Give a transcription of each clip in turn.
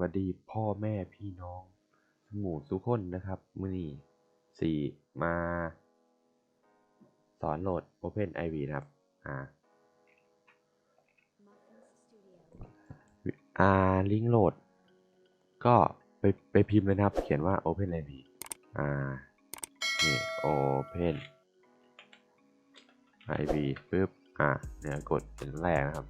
วัสดีพ่อแม่พี่น้องสมู่ทุกคนนะครับมือนี้สี่มา สอนโหลด Open IV นะครับอ่าอ่าลิงก์โหลด ก็ไปไปพิมพ์เลยนะครับ เขียนว่า Open IV อ่านี่ Open IV ปึ๊บอ่าเนี่ยกดเป็นแรกนะครับ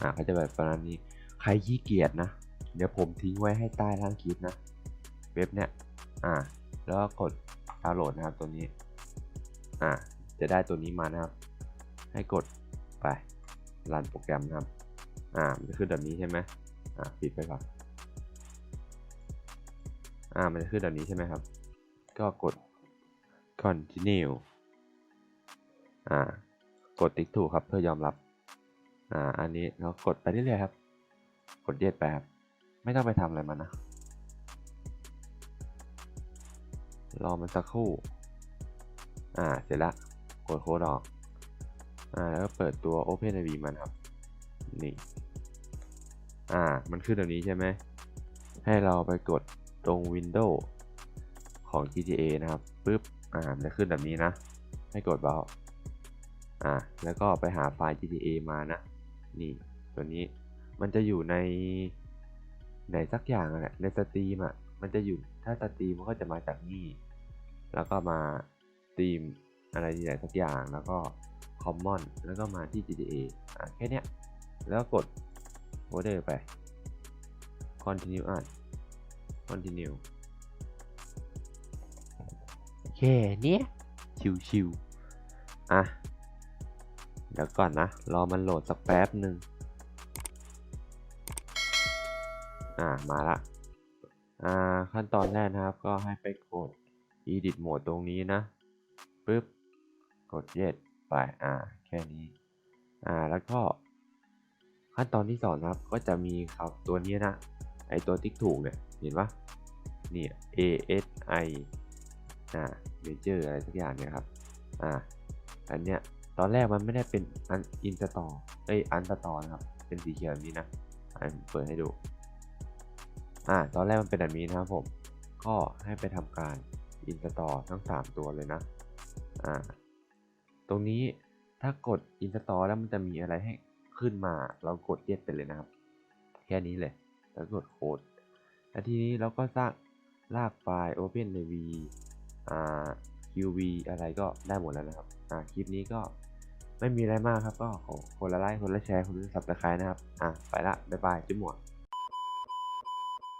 อ่าเขาจะแบบประมาณนี้ใครขี้เกียจนะ เดี๋ยวผมทิ้งไว้ให้ใต้ล่างคลิปนะ เว็บเนี่ย อ่า แล้วก็กดดาวน์โหลดนะครับตัวนี้ อ่า จะได้ตัวนี้มานะครับ ให้กดไปรันโปรแกรมนะครับ อ่า มันจะขึ้นแบบนี้ใช่ไหมอ่า ปิดไปก่อน อ่า มันจะขึ้นแบบนี้ใช่ไหมครับ ก็กด continue อ่า กดติ๊กถูกครับเพื่อยอมรับ อ่า อันนี้เรากดไปเรื่อยๆครับ กดเย็ดไปครับ ไม่ต้องไปทำอะไรมันนะ รอมันสักครู่ อ่า เสร็จละกดโค้ดออก อ่า แล้วก็เปิดตัว OpenIV มันครับ นี่ อ่า มันขึ้นแบบนี้ใช่ไหม ให้เราไปกดตรง Windows ของ GTA นะครับ ปึ๊บ อ่า มันจะขึ้นแบบนี้นะ ให้กดเบาอ่า แล้วก็ไปหาไฟล์ GTA มานะ นี่ ตัวนี้ มันจะอยู่ใน ไหนสักอย่างอะแหละในสตรีมอะมันจะอยู่ถ้าสตรีมมันก็จะมาจากนี่ แล้วก็มาสตรีมอะไรไหนสักอย่างแล้วก็ Common แล้วก็มาที่ GTA อะแค่เนี้ยแล้วกด order ไป continue อ่าน continue แค่เนี้ยชิวๆอะ เดี๋ยวก่อนนะ รอมันโหลดสักแป๊บหนึ่ง อ่ามาละอ่าขั้นตอนแรกนะครับ ก็ให้ไปกด edit mode ตรงนี้นะปึ๊บกด yes ไปอ่าแค่นี้อ่าแล้วก็ ขั้นตอนที่สองนะครับก็จะมีครับตัวนี้นะไอตัวติ๊กถูกเนี่ยเห็นปะเนี่ย A S I อ่า major อะไรสักอย่างเนี่ยครับอ่าอันเนี้ยตอนแรกมันไม่ได้เป็นอันอินสตอเอ้ยอันสตอนะครับ เป็นสีเขียวแบบนี้นะอันเปิดให้ดู อ่าตอนแรกมันเป็นแบบนี้นะครับผม ก็ให้ไปทำการอินสตอทั้ง 3 ตัวเลยนะอ่าตรงนี้ถ้ากด install แล้วมันจะมีอะไรให้ขึ้นมา เรากดเย็ดไปเลยนะครับ แค่นี้เลย แล้วกดโค้ดแล้วทีนี้เราก็สร้างลากไฟล์ OpenAV อ่า QV อะไรก็ได้หมดแล้วนะครับ อ่า คลิปนี้ก็ไม่มีอะไรมากครับ ก็คนละไลค์ คนละแชร์ คนละสับสไครนะครับ อะ ไปละ บ๊ายบาย จุ๊บหมวด